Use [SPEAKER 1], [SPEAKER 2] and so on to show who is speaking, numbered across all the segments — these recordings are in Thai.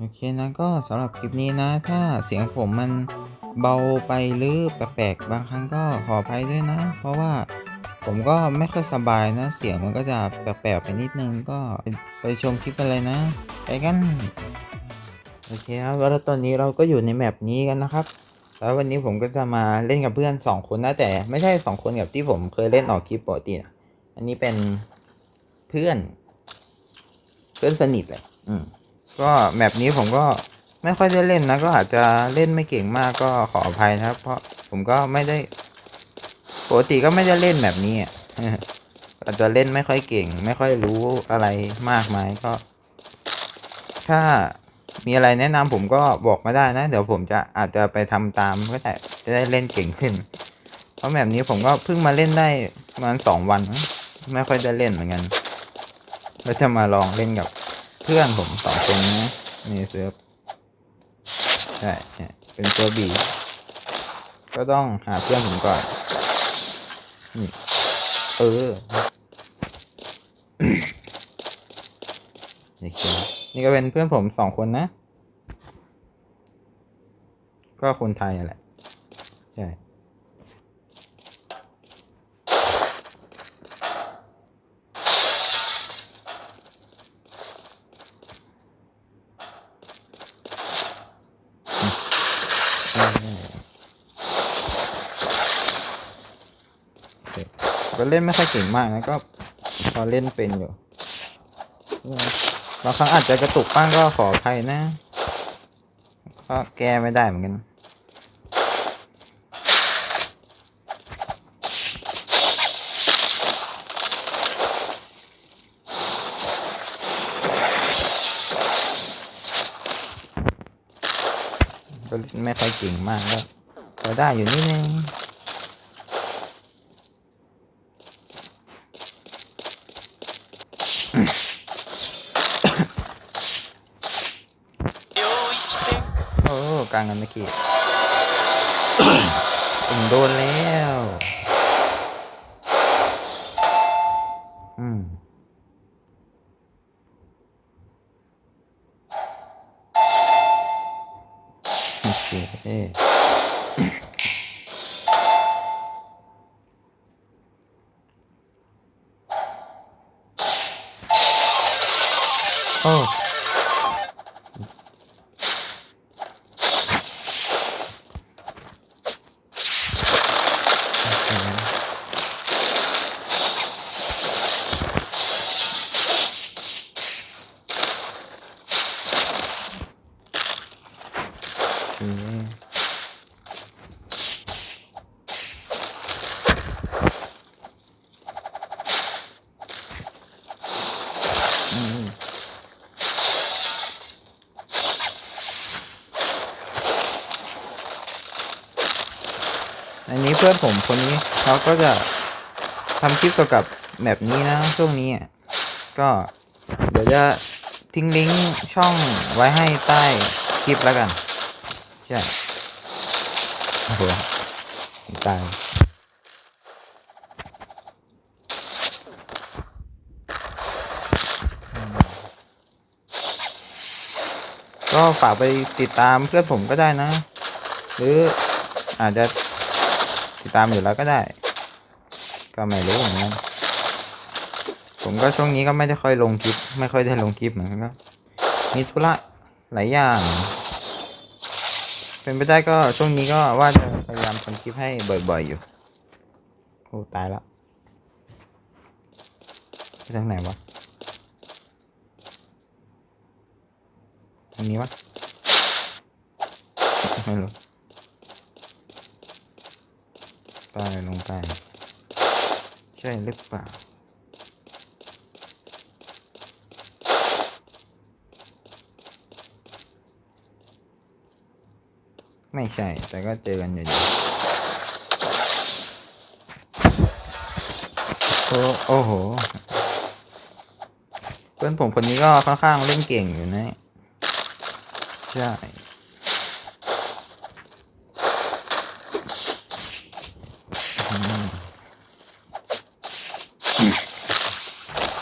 [SPEAKER 1] โอเคนะก็สำหรับคลิปนี้นะ ถ้าเสียงผมมันเบาไปหรือแปลกๆบางครั้งก็ขออภัยด้วยนะ เพราะว่าผมก็ไม่ค่อยสบายนะ เสียงมันก็จะแปลกๆไปนิดนึงก็ไปชมคลิปกันเลยนะ ไปกัน โอเคครับแล้วตอนนี้เราก็อยู่ในแมปนี้กันนะครับ แล้ววันนี้ผมก็จะมาเล่นกับเพื่อนสองคนนะแต่ไม่ใช่สองคนกับที่ผมเคยเล่นออกคลิปปกตินะอันนี้เป็นเพื่อน เพื่อนสนิทเลยอืม ก็แมปนี้ผมก็ไม่ค่อยได้เล่นนะ ก็อาจจะเล่นไม่เก่งมากก็ขออภัยนะครับ เพราะผมก็ไม่ได้ปกติก็ไม่ได้เล่นแบบนี้อะอาจจะเล่นไม่ค่อยเก่ง ไม่ค่อยรู้อะไรมากมายก็ ถ้ามีอะไรแนะนำผมก็บอกมาได้นะ เดี๋ยวผมจะอาจจะไปทำตามก็ได้จะได้เล่นเก่งขึ้น เพราะแบบนี้ผมก็เพิ่งมาเล่นได้ประมาณสองวัน ไม่ค่อยได้เล่นเหมือนกันก็จะมาลองเล่นกับ เพื่อนผมสองคนนะในเซิร์ฟใช่ใช่เป็นตัวบีก็ต้องหาเพื่อนผมก่อนนี่เออนี่คือนี่ก็เป็นเพื่อนผมสองคนนะ ก็คนไทยอะแหละ ใช่ โอเค ก็เล่นไม่ค่อยเก่งมากนะก็พอเล่นเป็นอยู่บางครั้งอาจจะกระตุกบ้างก็ขออภัยนะก็แก้ไม่ได้เหมือนกันก็เล่นไม่ค่อยเก่งมากก็พอได้อยู่นิดนึง โอ้กลางกันเมื่อกี้ผมโดนแล้ว อืม โอเค โอ้ โอเคอืมอันนี้ เพื่อนผมคนนี้เขาก็จะทำคลิปเกี่ยวกับแบบนี้นะช่วงนี้ก็เดี๋ยวจะทิ้งลิงก์ช่องไว้ให้ใต้คลิปแล้วกันใช่โอ้โหตายก็ฝากไปติดตามเพื่อนผมก็ได้นะ หรืออาจจะ ติดตามอยู่แล้วก็ได้ ก็ไม่รู้เหมือนกันผมก็ช่วงนี้ก็ไม่ได้ค่อยลงคลิป ไม่ค่อยได้ลงคลิปเหมือนกันมีธุระหลายอย่าง เป็นไปได้ก็ช่วงนี้ก็ว่าจะพยายามทำคลิปให้บ่อยๆอยู่โอ้ตายละไปทางไหนวะทางนี้วะไม่รู้ ไปลงไป ใช่หรือเปล่าไม่ใช่ แต่ก็เจอกันอยู่ดีโอ้โอ้โห เพื่อนผมคนนี้ก็ค่อนข้างเล่นเก่งอยู่นะ ใช่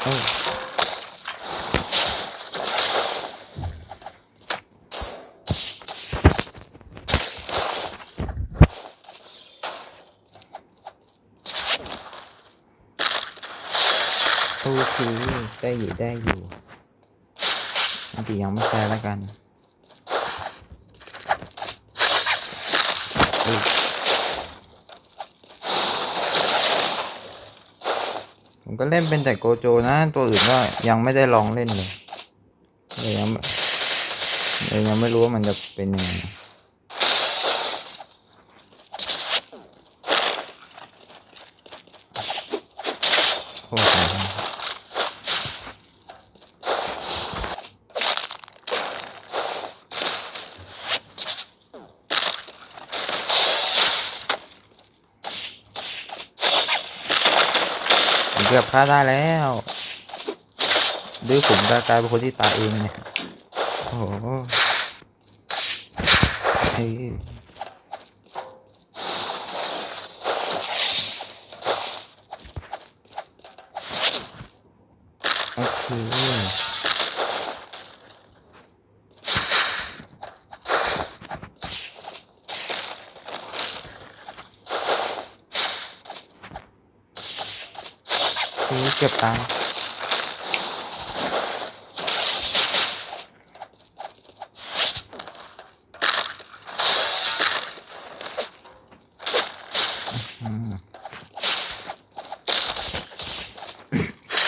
[SPEAKER 1] อืมโอ้ คือได้อยู่ได้อยู่อันที่ยังไม่ แล้วกันผมก็เล่นเป็นแต่โกโจนะ ตัวอื่นก็ยังไม่ได้ลองเล่นเลยเลยยังเลยยังไม่รู้ว่ามันจะเป็นยังไง โอ้ตายแล้วผม เกือบฆ่าได้แล้วดื้อผมจะกลายเป็นคนที่ตายเองเนี่ย โอ้โหเฮ้โอเค เกือบตายอืม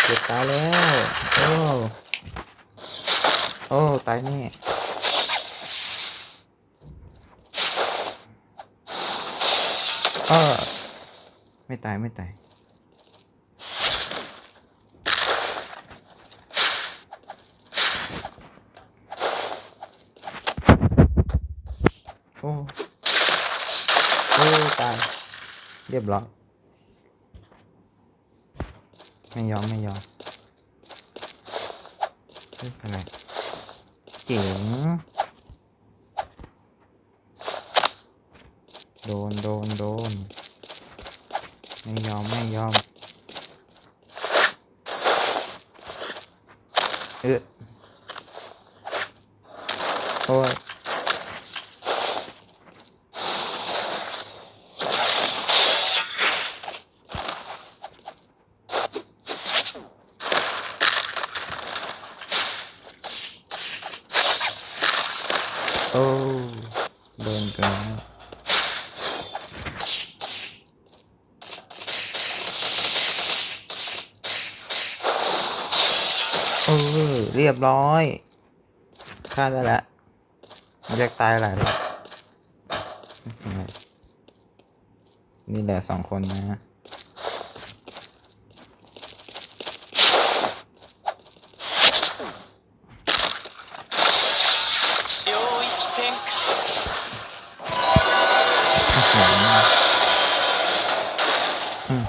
[SPEAKER 1] เกือบตายแล้ว โอ้ โอ้ ตายแน่เออไม่ตาย ไม่ตาย โอ้โอ้ตาย เรียบร้อย ไม่ยอม ไม่ยอมเฮ้ยอะไรเจ๋งโดน โดน โดน ไม่ยอม ไม่ยอม เออโอ้ย อ้โดนกันแล้เออเรียบร้อยฆ่าได้แล้วเรียกตายหลายรอบนี่แหละสองคนนะ อืม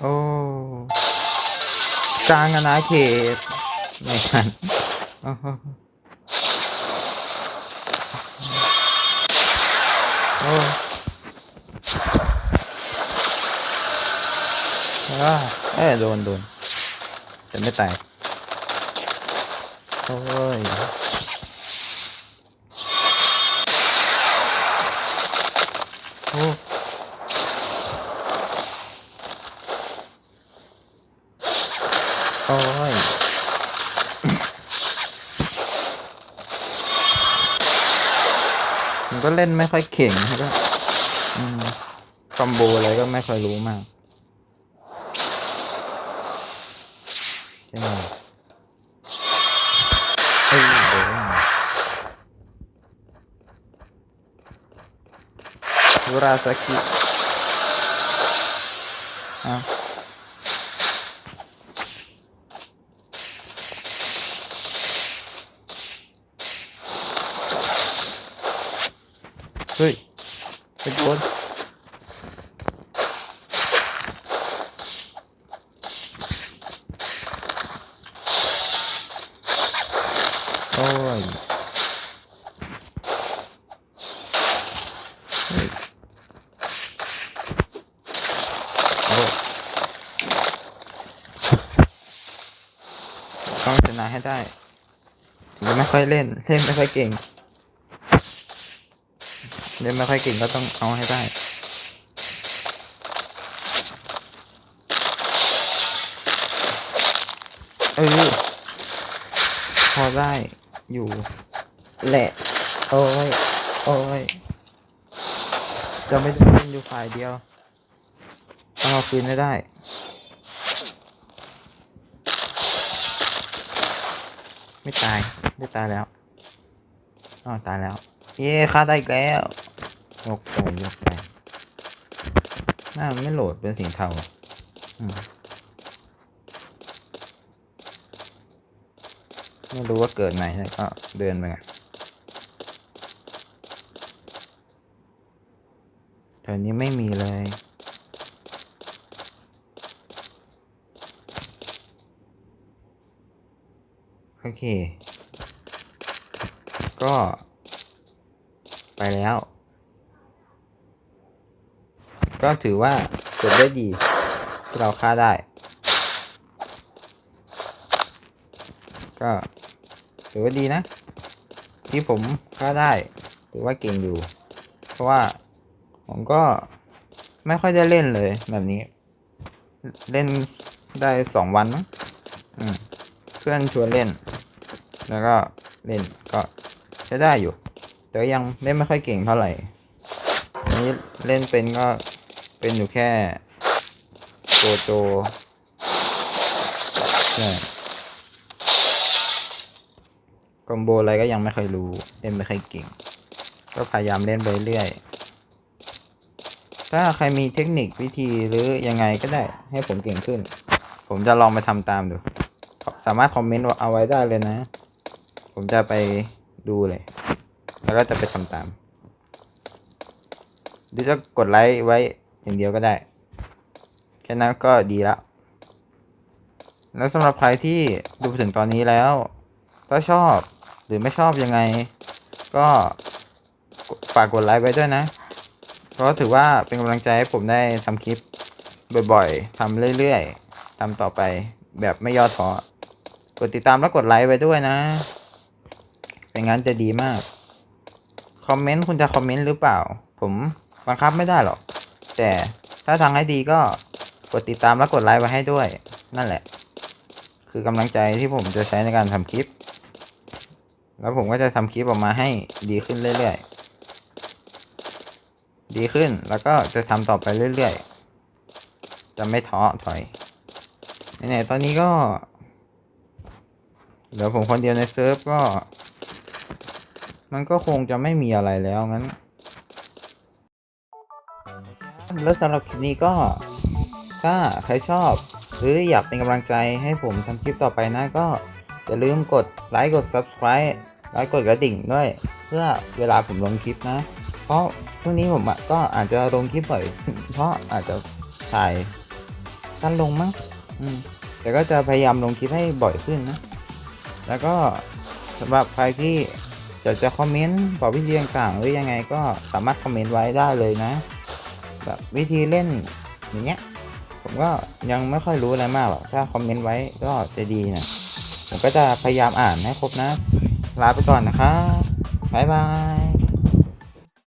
[SPEAKER 1] โอ้กลางอาณาเขตไม่ทันโอ้โอ้อ่าเอ้โดนโดน แต่ไม่ตาย โอ้ย โอ้โอ้ยผมก็เล่นไม่ค่อยเก่งก็คอมโบอะไรก็ไม่ค่อยรู้มาก ใช่ไหมเอ้ยโดนสุราสกิอ้าวเฮ้ยไปโดนโอ้ย โอ้ ต้องชนะให้ได้ถึงจะไม่ค่อยเล่น เล่นไม่ค่อยเก่ง เล่นไม่ค่อยเก่งก็ต้องเอาให้ได้เออพอได้อยู่ แหละ โอ้ย โอ้ย จะไม่ได้เล่นอยู่ฝ่ายเดียว ต้องเอาคืนให้ได้ ไม่ตาย ไม่ตายแล้วอ๋อตายแล้ว เย้ฆ่าได้อีกแล้วยกไปยกไปหน้าไม่โหลดเป็นสีเทาอะไม่รู้ว่าเกิดไหนแล้วก็เดินไปกันแถวนี้ไม่มีเลย โอเค ก็ ไปแล้ว ก็ถือว่าจบได้ดีที่เราฆ่าได้ ก็ถือว่าดีนะ ที่ผมฆ่าได้ถือว่าเก่งอยู่ เพราะว่าผมก็ไม่ค่อยได้เล่นเลยแบบนี้ เล่นได้สองวันมั้งเพื่อนชวนเล่น แล้วก็เล่นก็ใช้ได้อยู่ แต่ยังเล่นไม่ค่อยเก่งเท่าไหร่นนี้เล่นเป็นก็เป็นอยู่แค่โจโจใช่คอมโบอะไรก็ยังไม่เคอยรู้ เล่นไม่ค่อยเก่ง ก็พยายามเล่นไปเรื่อย ถ้าใครมีเทคนิควิธีหรือยังไงก็ได้ให้ผมเก่งขึ้น ผมจะลองไปทำตามดู สามารถคอมเมนต์เอาไว้ได้เลยนะ ผมจะไปดูเลย แล้วก็จะไปทำตาม หรือจะกดไลค์ไว้อย่างเดียวก็ได้ แค่นั้นก็ดีแล้ว แล้วสำหรับใครที่ดูถึงตอนนี้แล้ว ถ้าชอบหรือไม่ชอบยังไง ก็ฝากกดไลค์ไว้ด้วยนะ เพราะถือว่าเป็นกำลังใจให้ผมได้ทำคลิปบ่อยๆทำเรื่อยๆทำต่อไปแบบไม่ย่อท้อกดติดตามแล้วกดไลค์ไว้ด้วยนะ เป็นงั้นจะดีมาก คอมเมนต์คุณจะคอมเมนต์หรือเปล่า ผมบังคับไม่ได้หรอก แต่ถ้าทางให้ดีก็กดติดตามแล้วกดไลค์ไว้ให้ด้วย นั่นแหละ คือกำลังใจที่ผมจะใช้ในการทำคลิป แล้วผมก็จะทำคลิปออกมาให้ดีขึ้นเรื่อยๆ ดีขึ้นแล้วก็จะทำต่อไปเรื่อยๆ จะไม่ท้อถอยไหนๆตอนนี้ก็เหลือผมคนเดียวในเซิร์ฟก็ มันก็คงจะไม่มีอะไรแล้วงั้น แล้วสำหรับคลิปนี้ก็ ถ้าใครชอบ หรืออยากเป็นกำลังใจให้ผมทำคลิปต่อไปนะก็ อย่าลืมกดไลค์กด Subscribe ไลค์กดกระดิ่งด้วย เพื่อเวลาผมลงคลิปนะ เพราะช่วงนี้ผมอะก็อาจจะลงคลิปบ่อย เพราะอาจจะถ่ายสั้นลงมั้งอืมแต่ก็จะพยายามลงคลิปให้บ่อยขึ้นนะ แล้วก็สำหรับใครที่ จะจะคอมเมนต์บอกวิธีต่างๆหรือยังไงก็สามารถคอมเมนต์ไว้ได้เลยนะ แบบวิธีเล่นอย่างเงี้ยผมก็ยังไม่ค่อยรู้อะไรมากหรอกถ้าคอมเมนต์ไว้ก็จะดีนะผมก็จะพยายามอ่านให้ครบนะ ลาไปก่อนนะครับบ๊ายบาย